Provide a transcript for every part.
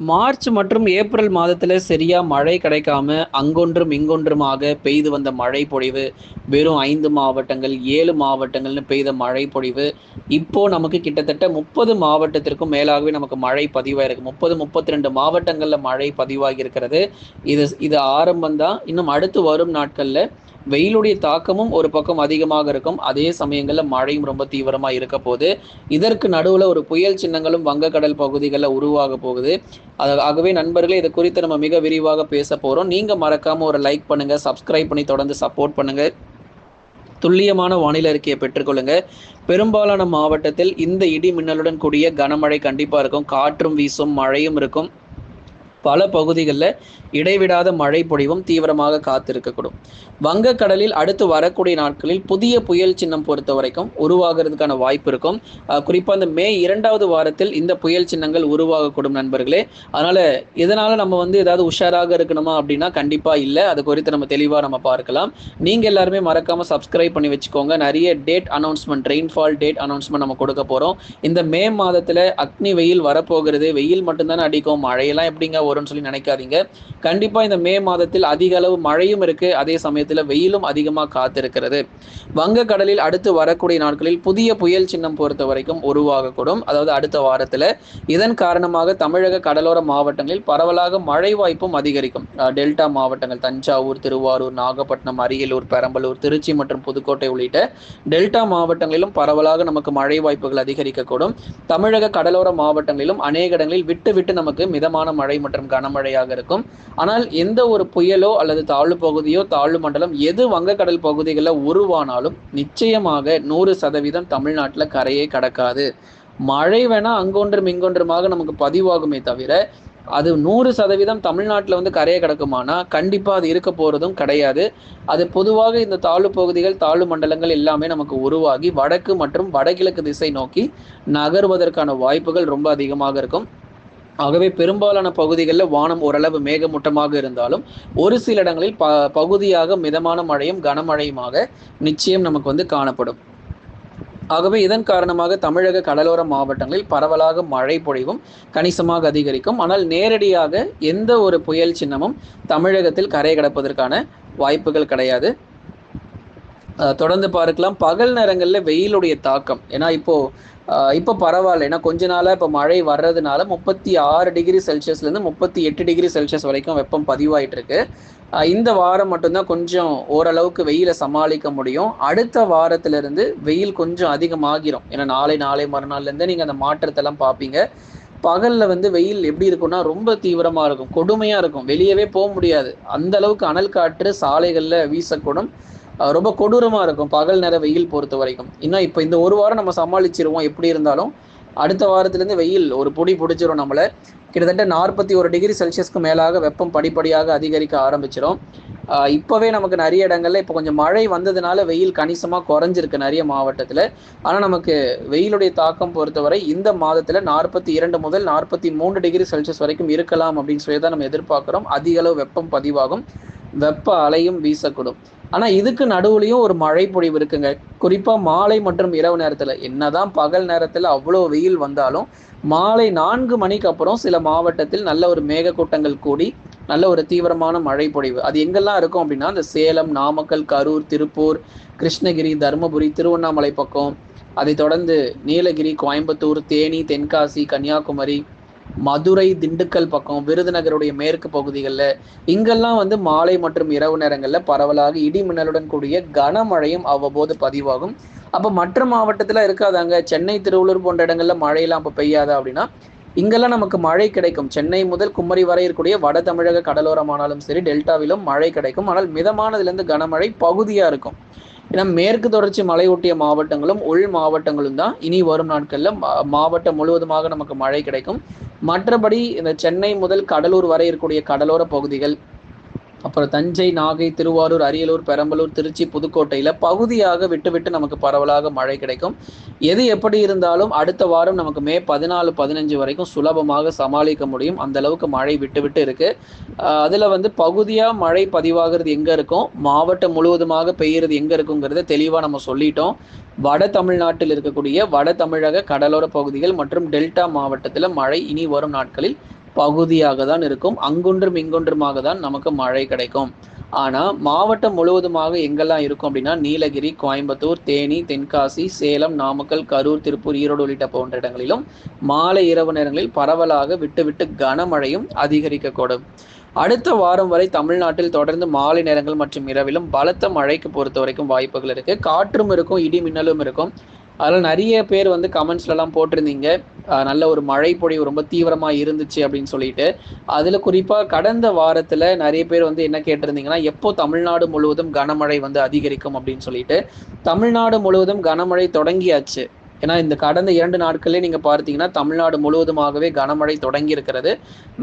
March மற்றும் April மாதத்துல சரியா மழை கிடைக்காம அங்கொன்றும் இங்கொன்றுமாக பெய்து வந்த மழை பொழிவு வெறும் ஐந்து மாவட்டங்கள் ஏழு மாவட்டங்கள்னு பெய்த மழை பொழிவு இப்போ நமக்கு கிட்டத்தட்ட முப்பது மாவட்டத்திற்கும் மேலாகவே நமக்கு மழை பதிவாயிருக்கு முப்பது முப்பத்தி ரெண்டு மாவட்டங்கள்ல மழை பதிவாகி இருக்கிறது. இது இது ஆரம்பம் தான் இன்னும் அடுத்து வரும் நாட்கள்ல வெயிலுடைய தாக்கமும் ஒரு பக்கம் அதிகமாக இருக்கும். அதே சமயங்களில் மழையும் ரொம்ப தீவிரமாக இருக்க போகுது. இதற்கு நடுவில் ஒரு புயல் சின்னங்களும் வங்கக்கடல் பகுதிகளில் உருவாக போகுது. அது- ஆகவே நண்பர்களே இது குறித்து நம்ம மிக விரிவாக பேச போகிறோம் நீங்கள் மறக்காமல் ஒரு லைக் பண்ணுங்கள் சப்ஸ்கிரைப் பண்ணி தொடர்ந்து சப்போர்ட் பண்ணுங்கள் துல்லியமான வானிலை அறிக்கையை பெற்றுக்கொள்ளுங்க. பெரும்பாலான மாவட்டத்தில் இந்த இடி மின்னலுடன் கூடிய கனமழை கண்டிப்பாக இருக்கும். காற்றும் வீசும் மழையும் இருக்கும். பல பகுதிகளில் இடைவிடாத மழை பொழிவும் தீவிரமாக காத்திருக்கக்கூடும். வங்கக்கடலில் அடுத்து வரக்கூடிய நாட்களில் புதிய புயல் சின்னம் பொறுத்த வரைக்கும் உருவாகிறதுக்கான வாய்ப்பு இருக்கும். குறிப்பாக அந்த மே இரண்டாவது வாரத்தில் இந்த புயல் சின்னங்கள் உருவாகக்கூடும் நண்பர்களே. அதனால இதனால் நம்ம வந்து ஏதாவது உஷாராக இருக்கணுமா அப்படின்னா கண்டிப்பாக இல்லை. அது குறித்து நம்ம தெளிவாக நம்ம பார்க்கலாம். நீங்கள் எல்லாருமே மறக்காமல் சப்ஸ்கிரைப் பண்ணி வச்சுக்கோங்க. நிறைய date announcement rainfall date announcement நம்ம கொடுக்க போகிறோம் இந்த மே மாதத்தில் அக்னி வெயில் வரப்போகிறது. வெயில் மட்டும்தானே அடிக்கும். மழையெல்லாம் எப்படிங்க வரும்னு சொல்லி நினைக்காதீங்க. கண்டிப்பா இந்த மே மாதத்தில் அதிக அளவு மழையும் இருக்கு. அதே சமயத்துல வெயிலும் அதிகமாக காத்திருக்கிறது. வங்கக்கடலில் அடுத்து வரக்கூடிய நாட்களில் புதிய புயல் சின்னம் பொறுத்த வரைக்கும் உருவாகக்கூடும். அதாவது அடுத்த வாரத்துல. இதன் காரணமாக தமிழக கடலோர மாவட்டங்களில் பரவலாக மழை வாய்ப்பும் அதிகரிக்கும். டெல்டா மாவட்டங்கள் தஞ்சாவூர் திருவாரூர் நாகப்பட்டினம் அரியலூர் பெரம்பலூர் திருச்சி மற்றும் புதுக்கோட்டை உள்ளிட்ட டெல்டா மாவட்டங்களிலும் பரவலாக நமக்கு மழை வாய்ப்புகள் அதிகரிக்கக்கூடும். தமிழக கடலோர மாவட்டங்களிலும் அநேக இடங்களில் விட்டு விட்டு நமக்கு மிதமான மழை மற்றும் கனமழையாக இருக்கும். ஆனால் எந்த ஒரு புயலோ அல்லது தாழ்வு பகுதியோ தாழ்வு மண்டலம் எது வங்கக்கடல் பகுதிகளில் உருவானாலும் நிச்சயமாக நூறு சதவீதம் தமிழ்நாட்டில் கரையை கடக்காது. மழை வேணா அங்கொன்றும் இங்கொன்றுமாக நமக்கு பதிவாகுமே தவிர அது நூறு சதவீதம் தமிழ்நாட்டில் வந்து கரையை கிடக்குமானா கண்டிப்பாக அது இருக்க போகிறதும் கிடையாது. அது பொதுவாக இந்த தாழ்வு பகுதிகள் தாழ்வு மண்டலங்கள் எல்லாமே நமக்கு உருவாகி வடக்கு மற்றும் வடகிழக்கு திசை நோக்கி நகர்வதற்கான வாய்ப்புகள் ரொம்ப அதிகமாக இருக்கும். ஆகவே பெரும்பாலான பகுதிகளில் வானம் ஓரளவு மேகமூட்டமாக இருந்தாலும் ஒரு சில இடங்களில் ப பகுதியாக மிதமான மழையும் கனமழையுமாக நிச்சயம் நமக்கு வந்து காணப்படும். ஆகவே இதன் காரணமாக தமிழக கடலோர மாவட்டங்களில் பரவலாக மழை பொழிவும் கணிசமாக அதிகரிக்கும். ஆனால் நேரடியாக எந்த ஒரு புயல் சின்னமும் தமிழகத்தில் கரை கடப்பதற்கான வாய்ப்புகள் கிடையாது. தொடர்ந்து பார்க்கலாம். பகல் நேரங்களில் வெயிலுடைய தாக்கம். ஏன்னா இப்போ இப்போ பரவாயில்ல. ஏன்னா கொஞ்ச நாளா இப்போ மழை வர்றதுனால முப்பத்தி ஆறு டிகிரி செல்சியஸ்லேருந்து முப்பத்தி எட்டு டிகிரி செல்சியஸ் வரைக்கும் வெப்பம் பதிவாயிட்டு இருக்கு இந்த வாரம் மட்டும்தான் கொஞ்சம் ஓரளவுக்கு வெயிலை சமாளிக்க முடியும். அடுத்த வாரத்திலிருந்து வெயில் கொஞ்சம் அதிகமாகிரும். ஏன்னா நாளை நாளை மறுநாள்ல இருந்து நீங்க அந்த மாற்றத்தை எல்லாம் பார்ப்பீங்க பகல்ல வந்து வெயில் எப்படி இருக்கும்னா ரொம்ப தீவிரமா இருக்கும். கொடுமையா இருக்கும். வெளியவே போக முடியாது. அந்த அளவுக்கு அனல் காற்று சாலைகள்ல வீசக்கூடும். ரொம்ப கொடூரமா இருக்கும் பகல் நேர வெயில் பொறுத்த வரைக்கும். இன்னும் இப்போ இந்த ஒரு வாரம் நம்ம சமாளிச்சிருவோம் எப்படி இருந்தாலும். அடுத்த வாரத்திலேருந்து வெயில் ஒரு பொடி பிடிச்சிரும் நம்மளை. கிட்டத்தட்ட நாற்பத்தி ஒரு டிகிரி செல்சியஸ்க்கு மேலாக வெப்பம் படிப்படியாக அதிகரிக்க ஆரம்பிச்சிடும் இப்போவே நமக்கு நிறைய இடங்கள்ல இப்போ கொஞ்சம் மழை வந்ததுனால வெயில் கணிசமாக குறைஞ்சிருக்கு நிறைய மாவட்டத்தில். ஆனால் நமக்கு வெயிலுடைய தாக்கம் பொறுத்தவரை இந்த மாதத்தில் நாற்பத்தி இரண்டு முதல் நாற்பத்தி மூன்று டிகிரி செல்சியஸ் வரைக்கும் இருக்கலாம் அப்படின்னு சொல்லி தான் நம்ம எதிர்பார்க்குறோம். அதிக அளவு வெப்பம் பதிவாகும். வெப்ப அலையும் வீசக்கூடும். ஆனா இதுக்கு நடுவுலையும் ஒரு மழை பொழிவு இருக்குங்க. குறிப்பா மாலை மற்றும் இரவு நேரத்துல. என்னதான் பகல் நேரத்துல அவ்வளோ வெயில் வந்தாலும் மாலை நான்கு மணிக்கு அப்புறம் சில மாவட்டத்தில் நல்ல ஒரு மேகக்கூட்டங்கள் கூடி நல்ல ஒரு தீவிரமான மழை பொழிவு அது எங்கெல்லாம் இருக்கும் அப்படின்னா இந்த சேலம் நாமக்கல் கரூர் திருப்பூர் கிருஷ்ணகிரி தருமபுரி திருவண்ணாமலை பக்கம். அதை தொடர்ந்து நீலகிரி கோயம்புத்தூர் தேனி தென்காசி கன்னியாகுமரி மதுரை திண்டுக்கல் பக்கம் விருதுநகருடைய மேற்கு பகுதிகளில் இங்கெல்லாம் வந்து மாலை மற்றும் இரவு நேரங்களில் பரவலாக இடி மின்னலுடன் கூடிய கனமழையும் அவ்வப்போது பதிவாகும். அப்போ மற்ற மாவட்டத்தில் இருக்காதாங்க. சென்னை திருவள்ளூர் போன்ற இடங்களில் மழையெல்லாம் அப்போ பெய்யாதா அப்படின்னா இங்கெல்லாம் நமக்கு மழை கிடைக்கும். சென்னை முதல் குமரி வரை இருக்கக்கூடிய வட தமிழக கடலோரமானாலும் சரி டெல்டாவிலும் மழை கிடைக்கும். ஆனால் மிதமானதுலேருந்து கனமழை பகுதியாக இருக்கும். ஏன்னா மேற்கு தொடர்ச்சி மலையொட்டிய மாவட்டங்களும் உள் மாவட்டங்களும் தான் இனி வரும் நாட்களில் மா- மாவட்டம் முழுவதுமாக நமக்கு மழை கிடைக்கும். மற்றபடி இந்த சென்னை முதல் கடலூர் வரை இருக்கக்கூடிய கடலோர பகுதிகள் அப்புறம் தஞ்சை நாகை திருவாரூர் அரியலூர் பெரம்பலூர் திருச்சி புதுக்கோட்டையில பகுதியாக விட்டு விட்டு நமக்கு பரவலாக மழை கிடைக்கும். எது எப்படி இருந்தாலும் அடுத்த வாரம் நமக்கு மே பதினாலு பதினஞ்சு வரைக்கும் சுலபமாக சமாளிக்க முடியும். அந்த அளவுக்கு மழை விட்டு விட்டு இருக்கு. அதுல வந்து பகுதியா மழை பதிவாகிறது எங்க இருக்கும்? மாவட்டம் முழுவதுமாக பெய்யறது எங்க இருக்குங்கிறத தெளிவா நம்ம சொல்லிட்டோம். வட தமிழ்நாட்டில் இருக்கக்கூடிய வட தமிழக கடலோர பகுதிகள் மற்றும் டெல்டா மாவட்டத்தில் மழை இனி வரும் நாட்களில் பகுதியாக தான் இருக்கும். அங்கொன்றும் இங்கொன்றுமாக தான் நமக்கு மழை கிடைக்கும். ஆனால் மாவட்டம் முழுவதுமாக எங்கெல்லாம் இருக்கும் அப்படின்னா நீலகிரி கோயம்புத்தூர் தேனி தென்காசி சேலம் நாமக்கல் கரூர் திருப்பூர் ஈரோடு உள்ளிட்ட போன்ற இடங்களிலும் மாலை இரவு நேரங்களில் பரவலாக விட்டுவிட்டு கனமழையும் அதிகரிக்கக்கூடும். அடுத்த வாரம் வரை தமிழ்நாட்டில் தொடர்ந்து மாலை நேரங்கள் மற்றும் இரவிலும் பலத்த மழைக்கு பொறுத்த வரைக்கும் வாய்ப்புகள் இருக்கு. காற்றும் இருக்கும் இடி மின்னலும் இருக்கும். அதில் நிறைய பேர் வந்து கமெண்ட்ஸ்லலாம் போட்டிருந்தீங்க. நல்ல ஒரு மழை பொழிவு ரொம்ப தீவிரமாக இருந்துச்சு அப்படின்னு சொல்லிட்டு. அதில் குறிப்பாக கடந்த வாரத்தில் நிறைய பேர் வந்து என்ன கேட்டிருந்தீங்கன்னா எப்போ தமிழ்நாடு முழுவதும் கனமழை வந்து அதிகரிக்கும் அப்படின்னு சொல்லிட்டு. தமிழ்நாடு முழுவதும் கனமழை தொடங்கியாச்சு. ஏன்னா இந்த கடந்த இரண்டு நாட்களே நீங்கள் பார்த்தீங்கன்னா தமிழ்நாடு முழுவதுமாகவே கனமழை தொடங்கி இருக்கிறது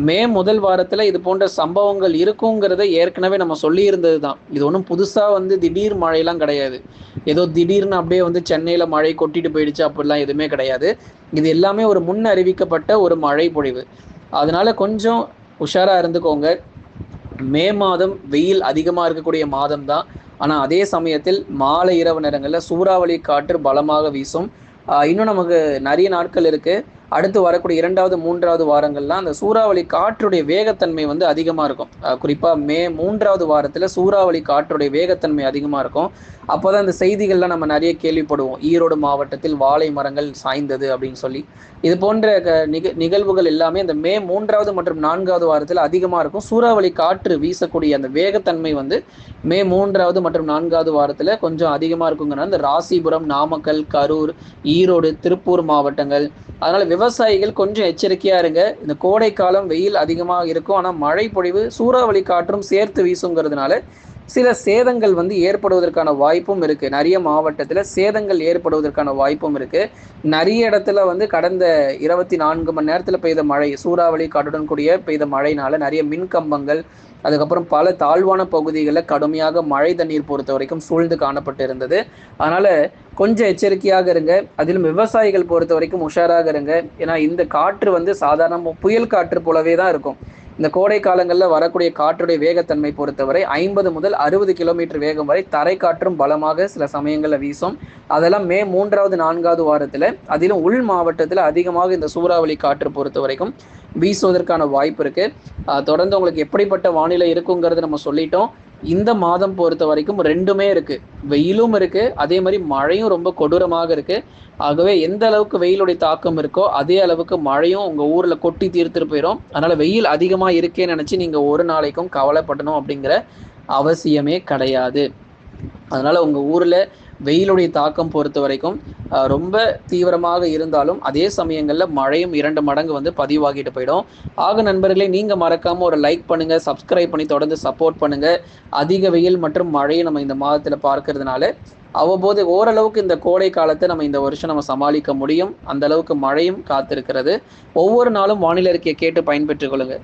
மே முதல் வாரத்தில் இது போன்ற சம்பவங்கள் இருக்குங்கிறத ஏற்கனவே நம்ம சொல்லியிருந்தது தான். இது ஒன்றும் புதுசாக வந்து திடீர் மழையெல்லாம் கிடையாது. ஏதோ திடீர்னு அப்படியே வந்து சென்னையில் மழை கொட்டிட்டு போயிடுச்சு அப்படிலாம் எதுவுமே கிடையாது. இது எல்லாமே ஒரு முன் அறிவிக்கப்பட்ட ஒரு மழை பொழிவு. அதனால கொஞ்சம் உஷாராக இருந்துக்கோங்க. மே மாதம் வெயில் அதிகமாக இருக்கக்கூடிய மாதம் தான். ஆனால் அதே சமயத்தில் மாலை இரவு நேரங்களில் சூறாவளி காற்று பலமாக வீசும். இன்னும் நமக்கு நிறைய நாட்கள் இருக்குது அடுத்து வரக்கூடிய இரண்டாவது மூன்றாவது வாரங்கள்லாம் அந்த சூறாவளி காற்றுடைய வேகத்தன்மை வந்து அதிகமாக இருக்கும். குறிப்பாக மே மூன்றாவது வாரத்தில் சூறாவளி காற்றுடைய வேகத்தன்மை அதிகமாக இருக்கும். அப்போ தான் இந்த செய்திகள்லாம் நம்ம நிறைய கேள்விப்படுவோம். ஈரோடு மாவட்டத்தில் வாழை மரங்கள் சாய்ந்தது அப்படின்னு சொல்லி. இது போன்ற நிக நிகழ்வுகள் எல்லாமே இந்த மே மூன்றாவது மற்றும் நான்காவது வாரத்தில் அதிகமாக இருக்கும். சூறாவளி காற்று வீசக்கூடிய அந்த வேகத்தன்மை வந்து மே மூன்றாவது மற்றும் நான்காவது வாரத்தில் கொஞ்சம் அதிகமாக இருக்குங்கன்னா இந்த ராசிபுரம் நாமக்கல் கரூர் ஈரோடு திருப்பூர் மாவட்டங்கள் அதனால விவசாயிகள் கொஞ்சம் எச்சரிக்கையா இருங்க. இந்த கோடை காலம் வெயில் அதிகமாக இருக்கும். ஆனால் மழை பொழிவு சூறாவளி காற்றும் சேர்த்து வீசுங்கிறதுனால சில சேதங்கள் வந்து ஏற்படுவதற்கான வாய்ப்பும் இருக்கு. நிறைய மாவட்டத்தில் சேதங்கள் ஏற்படுவதற்கான வாய்ப்பும் இருக்கு. நிறைய இடத்துல வந்து கடந்த இருபத்தி நான்கு மணி நேரத்தில் பெய்த மழை சூறாவளி காட்டுடன் கூடிய பெய்த மழைனால நிறைய மின் கம்பங்கள் அதுக்கப்புறம் பல தாழ்வான பகுதிகளில் கடுமையாக மழை தண்ணீர் பொறுத்த வரைக்கும் சூழ்ந்து காணப்பட்டு இருந்தது அதனால கொஞ்சம் எச்சரிக்கையாக இருங்க. அதிலும் விவசாயிகள் பொறுத்த வரைக்கும் உஷாராக இருங்க. ஏன்னா இந்த காற்று வந்து சாதாரண புயல் காற்று போலவே தான் இருக்கும். இந்த கோடை காலங்களில் வரக்கூடிய காற்றுடைய வேகத்தன்மை பொறுத்தவரை ஐம்பது முதல் அறுபது கிலோமீட்டர் வேகம் வரை தரை காற்றும் பலமாக சில சமயங்களில் வீசும். அதெல்லாம் மே மூன்றாவது நான்காவது வாரத்தில் அதிலும் உள் மாவட்டத்தில் அதிகமாக இந்த சூறாவளி காற்று பொறுத்த வரைக்கும் வீசுவதற்கான வாய்ப்பு இருக்கு. தொடர்ந்து உங்களுக்கு எப்படிப்பட்ட வானிலை இருக்குங்கிறத நம்ம சொல்லிட்டோம். இந்த மாதம் பொறுத்த வரைக்கும் ரெண்டுமே இருக்கு. வெயிலும் இருக்கு அதே மாதிரி மழையும் ரொம்ப கொடூரமாக இருக்கு. ஆகவே எந்த அளவுக்கு வெயிலுடைய தாக்கம் இருக்கோ அதே அளவுக்கு மழையும் உங்க ஊர்ல கொட்டி தீர்த்துட்டு போயிடும் அதனால வெயில் அதிகமா இருக்கேன்னு நினைச்சு நீங்க ஒரு நாளைக்கும் கவலைப்படணும் அப்படிங்கிற அவசியமே கிடையாது. அதனால உங்க ஊர்ல வெயிலுடைய தாக்கம் பொறுத்த வரைக்கும் ரொம்ப தீவிரமாக இருந்தாலும் அதே சமயங்களில் மழையும் இரண்டு மடங்கு வந்து பதிவாகிட்டு போயிடும். ஆக நண்பர்களே நீங்கள் மறக்காமல் ஒரு லைக் பண்ணுங்கள் சப்ஸ்கிரைப் பண்ணி தொடர்ந்து சப்போர்ட் பண்ணுங்கள் அதிக வெயில் மற்றும் மழையை நம்ம இந்த மாதத்தில் பார்க்கறதுனால அவ்வப்போது ஓரளவுக்கு இந்த கோடை காலத்தை நம்ம இந்த வருஷம் நம்ம சமாளிக்க முடியும். அந்த அளவுக்கு மழையும் காத்திருக்கிறது. ஒவ்வொரு நாளும் வானிலை அறிக்கையை கேட்டு பயன்பெற்றுக் கொள்ளுங்கள்